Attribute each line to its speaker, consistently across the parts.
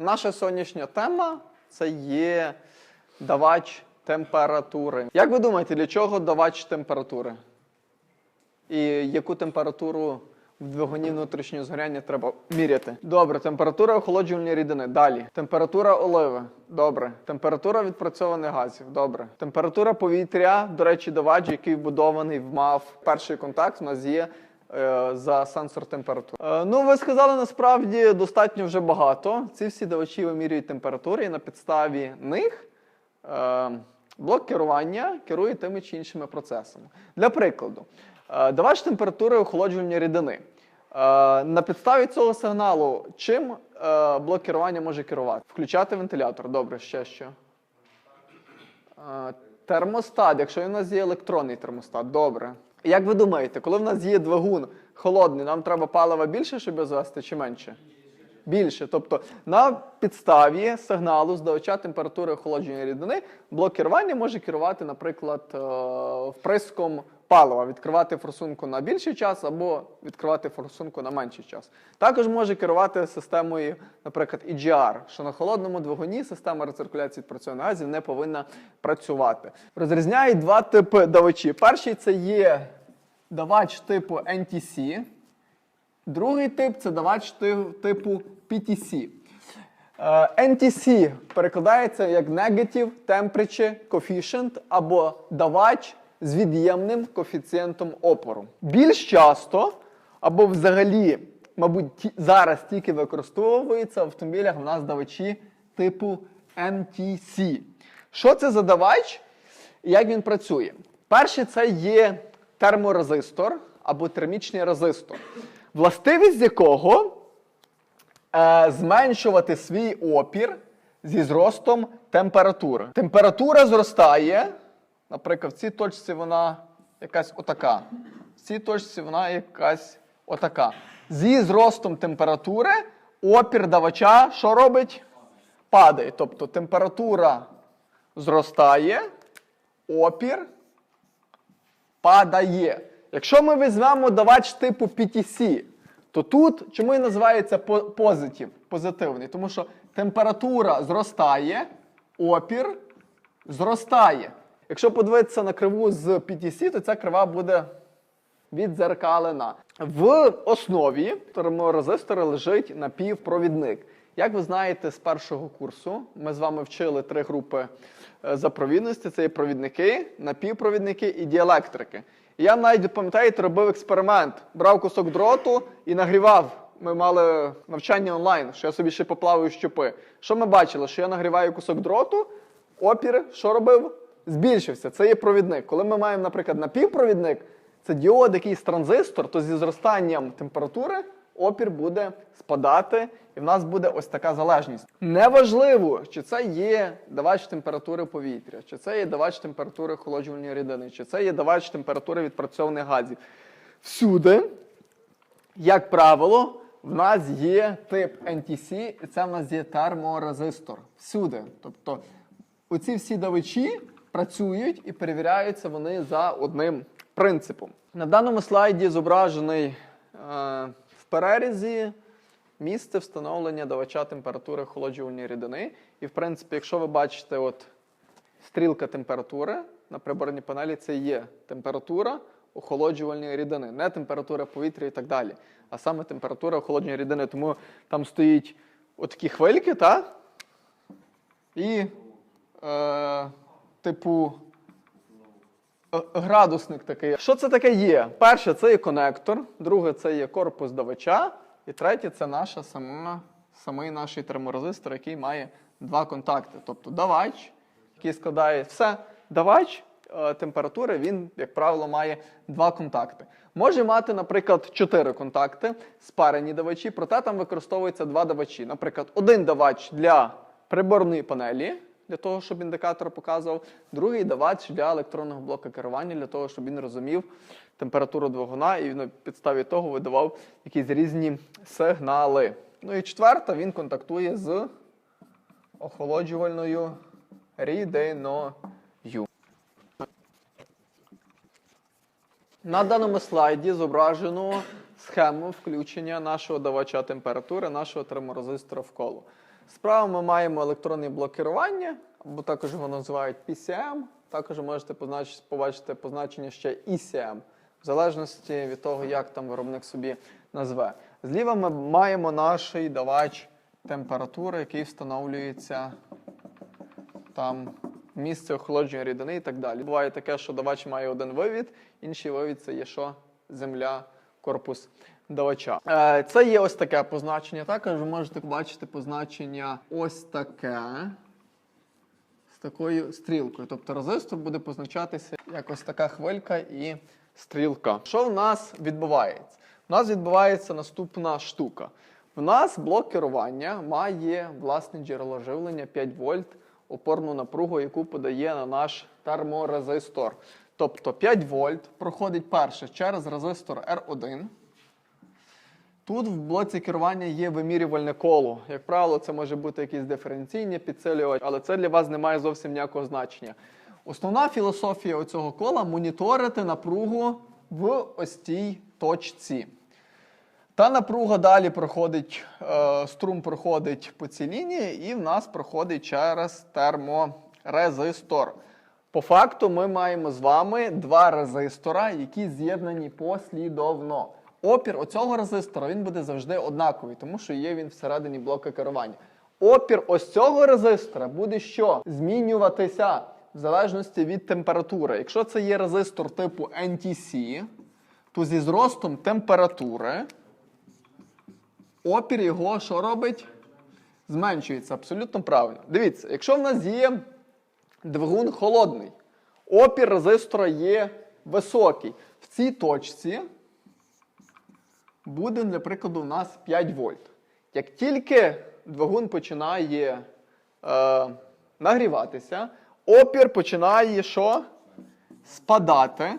Speaker 1: наша сьогоднішня тема це є давач температури. Як ви думаєте, для чого давач температури? І яку температуру в двигуні внутрішнього згоряння треба міряти? Добре, температура охолоджувальної рідини. Далі. Температура оливи. Добре. Температура відпрацьованих газів. Добре. Температура повітря, до речі, давач, який вбудований в МАВ. Перший контакт у нас є за сенсор температури. Е, ну, ви сказали насправді достатньо вже багато. Ці всі давачі вимірюють температуру, і на підставі них е, блок керування керує тими чи іншими процесами. Для прикладу, е, давач температури охолоджування рідини. Е, на підставі цього сигналу, чим е, блок керування може керувати? Включати вентилятор. Добре, ще що? Е, Термостат, якщо у нас є електронний термостат, добре. Як ви думаєте, коли в нас є двигун холодний, нам треба палива більше, щоб його звести, чи менше? Більше. Тобто на підставі сигналу здавача температури охолодження рідини блок керування може керувати, наприклад, е, вприском палива, відкривати форсунку на більший час або відкривати форсунку на менший час. Також може керувати системою, наприклад, EGR, що на холодному двигуні система рециркуляції відпрацьованих газів не повинна працювати. Розрізняють два типи давачі. Перший це є давач типу NTC. Другий тип це давач типу PTC. Е, NTC перекладається як Negative Temperature Coefficient або давач з від'ємним коефіцієнтом опору. Більш часто, або взагалі, мабуть, зараз тільки використовуються в автомобілях в нас давачі типу NTC. Що це за давач і як він працює? Перший це є терморезистор або термічний резистор, властивість якого е, зменшувати свій опір зі зростом температури. Температура зростає, наприклад, в цій точці вона якась отака. В цій точці вона якась отака. Зі зростом температури опір давача що робить? Падає. Тобто температура зростає, опір падає. Якщо ми візьмемо давач типу PTC, то тут чому і називається позитив, позитивний? Тому що температура зростає, опір зростає. Якщо подивитися на криву з PTC, то ця крива буде відзеркалена. В основі терморезистора лежить напівпровідник. Як ви знаєте з першого курсу, ми з вами вчили три групи е, запровідності: це є провідники, напівпровідники і діелектрики. Я навіть пам'ятаєте, робив експеримент, брав кусок дроту і нагрівав. Ми мали навчання онлайн, що я собі ще поплаваю щупи. Що ми бачили? Що я нагріваю кусок дроту, опір, що робив? Збільшився. Це є провідник. Коли ми маємо, наприклад, напівпровідник, це діод, якийсь транзистор, то зі зростанням температури опір буде спадати, і в нас буде ось така залежність. Неважливо, чи це є давач температури повітря, чи це є давач температури охолоджувальної рідини, чи це є давач температури відпрацьованих газів. Всюди, як правило, в нас є тип NTC, і це в нас є терморезистор. Всюди. Тобто оці всі давачі працюють і перевіряються вони за одним принципом. На даному слайді зображений е, в перерізі місце встановлення давача температури охолоджувальної рідини. І, в принципі, якщо ви бачите, от стрілка температури на приборній панелі, це є температура охолоджувальної рідини, не температура повітря і так далі, а саме температура охолодження рідини. Тому там стоїть отакі хвильки, та? І, е, типу, е, градусник такий. Що це таке є? Перше, це є конектор, друге, це є корпус давача, і третє це наша сама, самий наш терморезистор, який має два контакти. Тобто давач, який складає все. Давач е, температури, він, як правило, має два контакти. Може мати, наприклад, чотири контакти, спарені давачі, проте там використовується два давачі. Наприклад, один давач для приборної панелі, для того, щоб індикатор показував, другий давач для електронного блоку керування, для того, щоб він розумів температуру двигуна і на підставі того видавав якісь різні сигнали. Ну і четверта, він контактує з охолоджувальною рідиною. На даному слайді зображено схему включення нашого давача температури, нашого терморезистора в коло. Справа ми маємо електронний блок керування, або також його називають PCM. Також можете познач- побачити позначення ще ECM, в залежності від того, як там виробник собі назве. Зліва ми маємо наш давач температури, який встановлюється там місце охолодження рідини і так далі. Буває таке, що давач має один вивід, інший вивід це є що? Земля, корпус давача. Е, Це є ось таке позначення. Також ви можете побачити позначення ось таке з такою стрілкою. Тобто резистор буде позначатися як ось така хвилька і стрілка. Що в нас відбувається? У нас відбувається наступна штука. В нас блок керування має власне джерело живлення 5 вольт опорну напругу, яку подає на наш терморезистор. Тобто 5 вольт проходить перше через резистор R1. Тут в блоці керування є вимірювальне коло. Як правило, це може бути якийсь диференційний підсилювач, але це для вас не має зовсім ніякого значення. Основна філософія оцього кола моніторити напругу в ось цій точці. Та напруга далі проходить, е, струм проходить по цій лінії, і в нас проходить через терморезистор. По факту, ми маємо з вами два резистора, які з'єднані послідовно. Опір оцього резистора він буде завжди однаковий, тому що є він всередині блока керування. Опір ось цього резистора буде що? Змінюватися в залежності від температури. Якщо це є резистор типу NTC, то зі зростом температури опір його що робить? Зменшується абсолютно правильно. Дивіться, якщо в нас є двигун холодний, опір резистора є високий. В цій точці буде, для прикладу, у нас 5 вольт. Як тільки двигун починає е, нагріватися, опір починає що? спадати.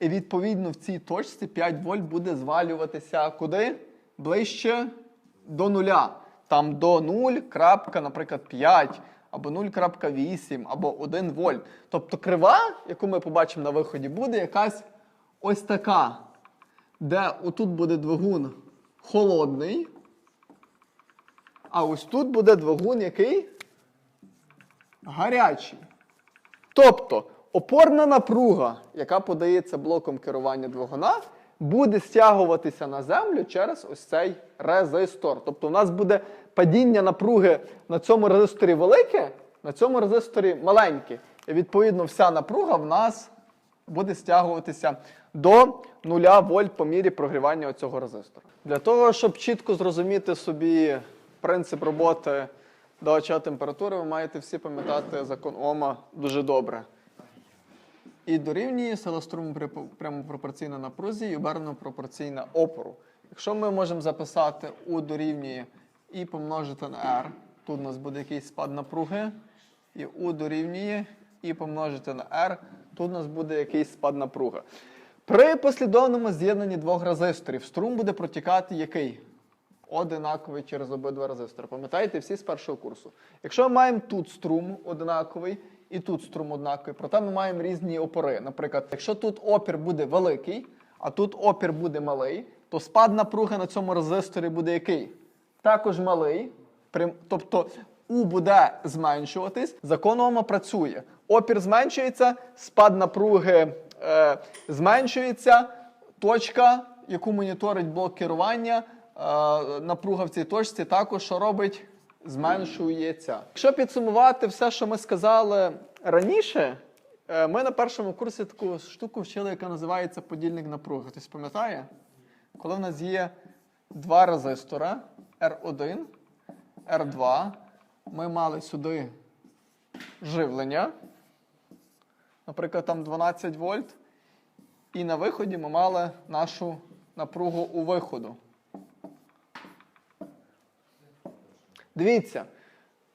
Speaker 1: І відповідно в цій точці 5 вольт буде звалюватися куди? Ближче до нуля. Там до 0, крапка, наприклад, 5, або 0,8, або 1 вольт. Тобто крива, яку ми побачимо на виході, буде якась ось така, де отут буде двигун холодний, а ось тут буде двигун який? Гарячий. Тобто опорна напруга, яка подається блоком керування двигуна, буде стягуватися на землю через ось цей резистор. Тобто у нас буде падіння напруги на цьому резисторі велике, на цьому резисторі маленьке. І відповідно вся напруга в нас буде стягуватися до 0 вольт по мірі прогрівання цього резистора. Для того, щоб чітко зрозуміти собі принцип роботи давача температури, ви маєте всі пам'ятати закон Ома дуже добре. І дорівнює сила струму прямо- пропорційна напрузі і обернено пропорційна опору. Якщо ми можемо записати U дорівнює і помножити на R, тут у нас буде якийсь спад напруги, і U дорівнює і помножити на R, тут у нас буде якийсь спад напруги. При послідовному з'єднанні двох резисторів струм буде протікати який? Одинаковий через обидва резистори. Пам'ятаєте всі з першого курсу. Якщо ми маємо тут струм одинаковий і тут струм однаковий, проте ми маємо різні опори. Наприклад, якщо тут опір буде великий, а тут опір буде малий, то спад напруги на цьому резисторі буде який? Також малий. Тобто У буде зменшуватись, закон Ома працює. Опір зменшується, спад напруги е, зменшується, точка, яку моніторить блок керування, е, напруга в цій точці також що робить? Зменшується. Якщо підсумувати все, що ми сказали раніше, е, ми на першому курсі таку штуку вчили, яка називається подільник напруги. Хтось пам'ятає? Коли в нас є два резистора R1, R2, ми мали сюди живлення, наприклад, там 12 вольт, і на виході ми мали нашу напругу у виходу. Дивіться,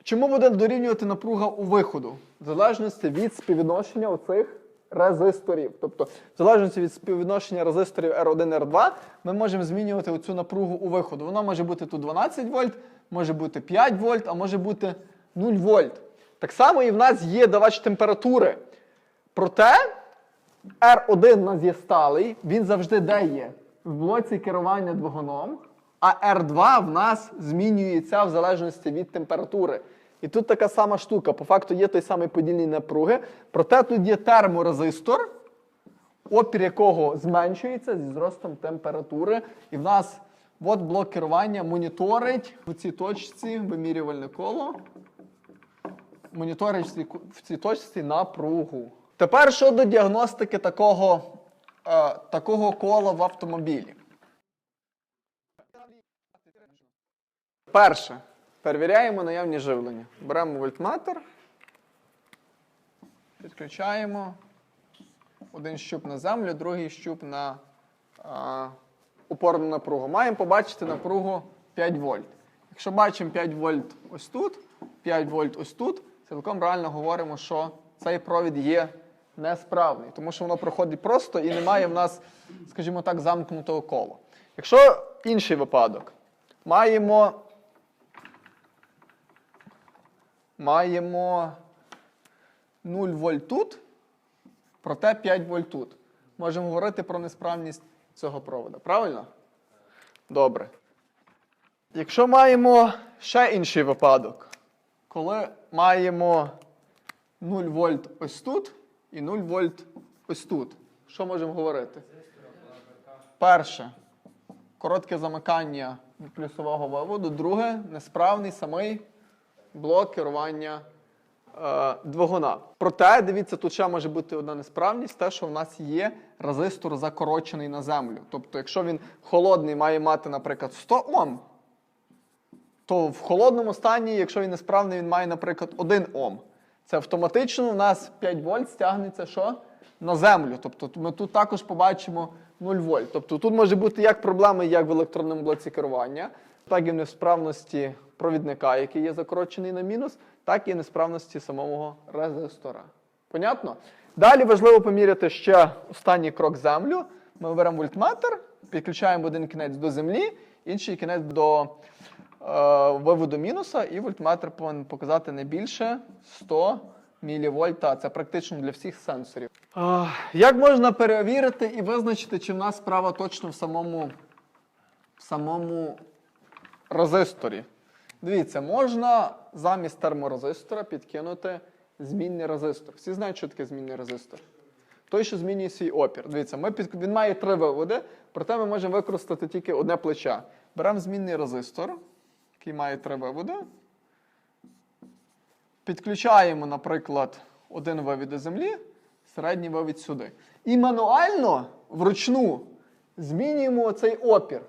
Speaker 1: чому буде дорівнювати напруга у виходу? В залежності від співвідношення оцих резисторів. Тобто, в залежності від співвідношення резисторів R1 R2, ми можемо змінювати оцю напругу у виходу. Вона може бути тут 12 вольт, може бути 5 вольт, а може бути 0 вольт. Так само і в нас є давач температури. Проте R1 у нас є сталий, він завжди де є? В блоці керування двигуном. А R2 в нас змінюється в залежності від температури. І тут така сама штука. По факту є той самий подільний напруги. Проте тут є терморезистор, опір якого зменшується зі зростом температури. І в нас от блок керування моніторить в цій точці вимірювальне коло. Моніторить в цій, точці напругу. Тепер щодо діагностики такого, е, такого кола в автомобілі. Перше. Перевіряємо наявні живлення. Беремо вольтметр, підключаємо один щуп на землю, другий щуп на а, упорну напругу. Маємо побачити напругу 5 вольт. Якщо бачимо 5 вольт ось тут, 5 вольт ось тут, цілком реально говоримо, що цей провід є несправний, тому що воно проходить просто і немає в нас, скажімо так, замкнутого кола. Якщо інший випадок, маємо маємо 0 вольт тут, проте 5 вольт тут. Можемо говорити про несправність цього провода. Правильно? Добре. Якщо маємо ще інший випадок, коли маємо 0 вольт ось тут і 0 вольт ось тут, що можемо говорити? Перше коротке замикання плюсового виводу. Друге несправний самий блок керування е, двигуна. Проте, дивіться, тут ще може бути одна несправність, те, що в нас є резистор закорочений на землю. Тобто, якщо він холодний має мати, наприклад, 100 Ом, то в холодному стані, якщо він несправний, він має, наприклад, 1 Ом. Це автоматично у нас 5 вольт стягнеться що? На землю. Тобто ми тут також побачимо 0 вольт. Тобто тут може бути як проблеми, як в електронному блоці керування, так і в несправності провідника, який є закорочений на мінус, так і в несправності самого резистора. Понятно? Далі важливо поміряти ще останній крок землю. Ми беремо вольтметр, підключаємо один кінець до землі, інший кінець до виводу мінуса, і вольтметр повинен показати не більше 100 мілівольта. Це практично для всіх сенсорів. Як можна перевірити і визначити, чи в нас справа точно в самому, в самому резисторі? Дивіться, можна замість терморезистора підкинути змінний резистор. Всі знають, що таке змінний резистор? Той, що змінює свій опір. Дивіться, ми під... він має три виводи, проте ми можемо використати тільки одне плече. Беремо змінний резистор, який має три виводи. Підключаємо, наприклад, один вивід до землі, середній вивід сюди. І мануально вручну змінюємо цей опір.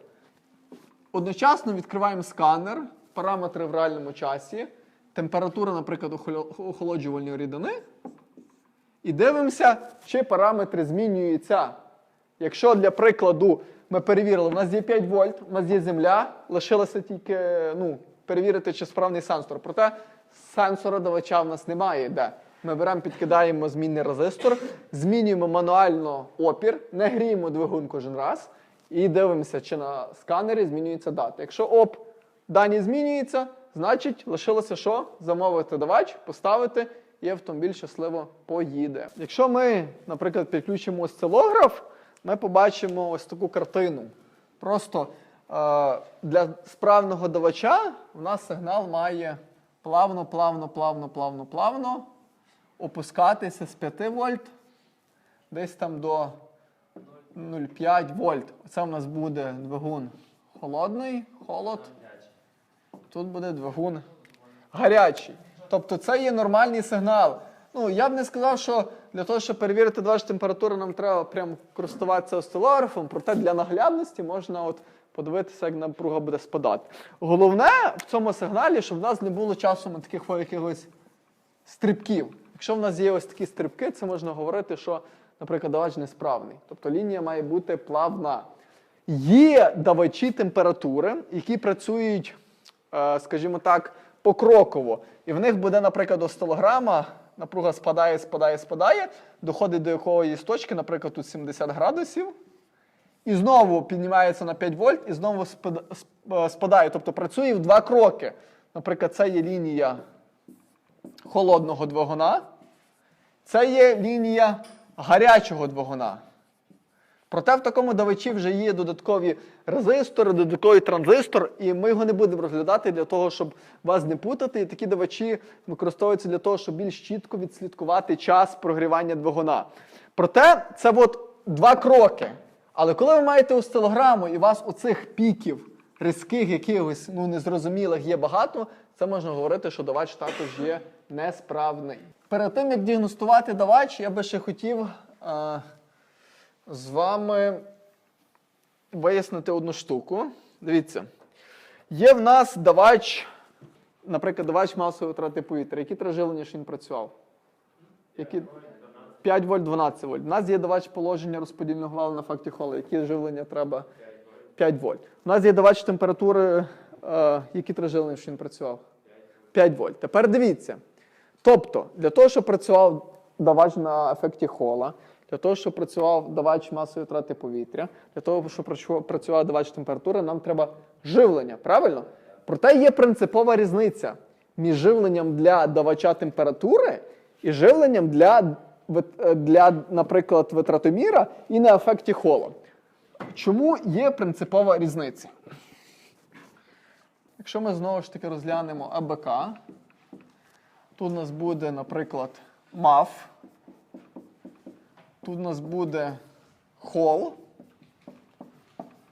Speaker 1: Одночасно відкриваємо сканер, параметри в реальному часі, температура, наприклад, охолоджувальної рідини. І дивимося, чи параметри змінюються. Якщо для прикладу ми перевірили, у нас є 5 вольт, у нас є земля, лишилося тільки ну, перевірити, чи справний сенсор. Проте сенсора давача в нас немає. Де? Ми беремо, підкидаємо змінний резистор, змінюємо мануально опір, не гріємо двигун кожен раз і дивимося, чи на сканері змінюється дата. Якщо оп, дані змінюються, значить лишилося що? Замовити давач, поставити і автомобіль щасливо поїде. Якщо ми, наприклад, підключимо осцилограф, ми побачимо ось таку картину. Просто е, для справного давача в нас сигнал має плавно, плавно, плавно, плавно, плавно опускатися з 5 вольт десь там до 0,5 вольт. Це у нас буде двигун холодний, холод. Тут буде двигун гарячий. Тобто це є нормальний сигнал. Ну, я б не сказав, що для того, щоб перевірити дваж температуру, нам треба прям користуватися осцилографом, проте для наглядності можна от подивитися, як напруга буде спадати. Головне в цьому сигналі, щоб в нас не було часом таких якихось стрибків. Якщо в нас є ось такі стрибки, це можна говорити, що, наприклад, давач несправний. Тобто лінія має бути плавна. Є давачі температури, які працюють, е, скажімо так, покроково. І в них буде, наприклад, осцилограма, напруга спадає, спадає, спадає, доходить до якоїсь точки, наприклад, тут 70 градусів. І знову піднімається на 5 вольт, і знову е, спадає. Тобто працює в два кроки. Наприклад, це є лінія холодного двигуна. Це є лінія гарячого двигуна. Проте в такому давачі вже є додаткові резистори, додатковий транзистор, і ми його не будемо розглядати для того, щоб вас не путати. І такі давачі використовуються для того, щоб більш чітко відслідкувати час прогрівання двигуна. Проте це от два кроки. Але коли ви маєте осцилограму і у вас оцих піків різких, якихось ну, незрозумілих є багато, це можна говорити, що давач також є несправний. Перед тим, як діагностувати давач, я би ще хотів е, з вами вияснити одну штуку. Дивіться, є в нас давач, наприклад, давач масової втрати повітря. Які три живлення ж він працював? Які? 5 вольт, 12 вольт. У нас є давач положення розподільного валу на факті хола. Які живлення треба? 5 вольт. У нас є давач температури, е, які три живлення він працював? 5 вольт. Тепер дивіться. Тобто, для того, щоб працював давач на ефекті хола, для того, щоб працював давач масової втрати повітря, для того, щоб працю- працював давач температури, нам треба живлення, правильно? Проте є принципова різниця між живленням для давача температури і живленням для, е, для наприклад, витратоміра і на ефекті хола. Чому є принципова різниця? Якщо ми знову ж таки розглянемо АБК, тут у нас буде, наприклад, MAF, тут у нас буде хол,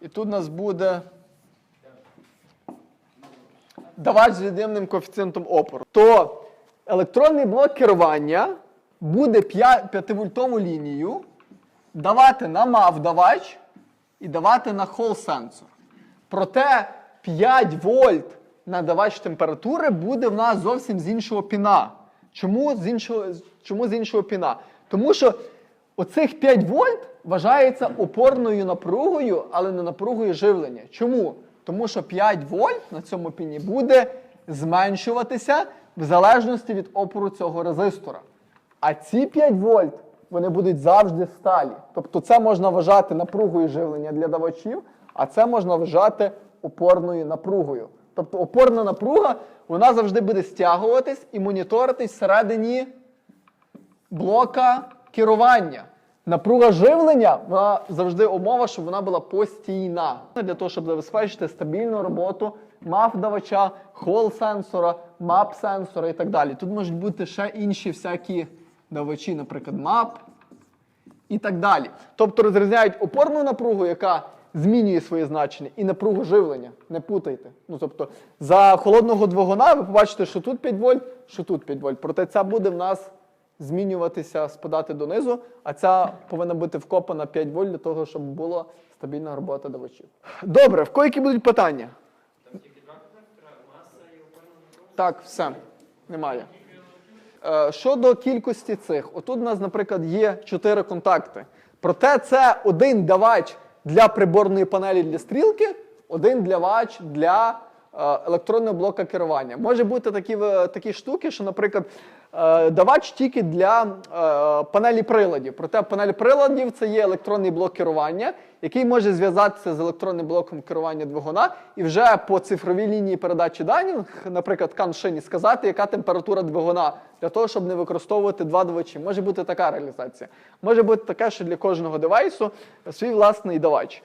Speaker 1: і тут у нас буде давач з від'ємним коефіцієнтом опору. То електронний блок керування буде 5-вольтову лінію давати на MAF давач і давати на хол сенсор. Проте 5 вольт надавач температури буде в нас зовсім з іншого піна. Чому з іншого, чому з іншого піна? Тому що оцих 5 вольт вважається опорною напругою, але не напругою живлення. Чому? Тому що 5 вольт на цьому піні буде зменшуватися в залежності від опору цього резистора. А ці 5 вольт вони будуть завжди сталі. Тобто це можна вважати напругою живлення для давачів, а це можна вважати опорною напругою. Тобто опорна напруга вона завжди буде стягуватись і моніторитись всередині блока керування. Напруга живлення вона завжди умова, щоб вона була постійна. Для того, щоб забезпечити стабільну роботу мав давача, хол сенсора, мап сенсора і так далі. Тут можуть бути ще інші всякі давачі, наприклад, мап і так далі. Тобто розрізняють опорну напругу, яка змінює своє значення, і напругу живлення. Не путайте. Ну, тобто, за холодного двигуна ви побачите, що тут 5 вольт, що тут 5 вольт. Проте ця буде в нас змінюватися, спадати донизу, а ця повинна бути вкопана 5 вольт для того, щоб була стабільна робота давачів. Добре, в кої будуть питання? Так, все. Немає. Е, Щодо кількості цих, отут у нас, наприклад, є 4 контакти. Проте це один давач для приборної панелі для стрілки, один давач для електронного блока керування. Може бути такі, е, такі штуки, що, наприклад, е, давач тільки для е, панелі приладів. Проте панель приладів це є електронний блок керування, який може зв'язатися з електронним блоком керування двигуна і вже по цифровій лінії передачі даних, наприклад, каншині, сказати, яка температура двигуна, для того, щоб не використовувати два давачі. Може бути така реалізація. Може бути таке, що для кожного девайсу свій власний давач.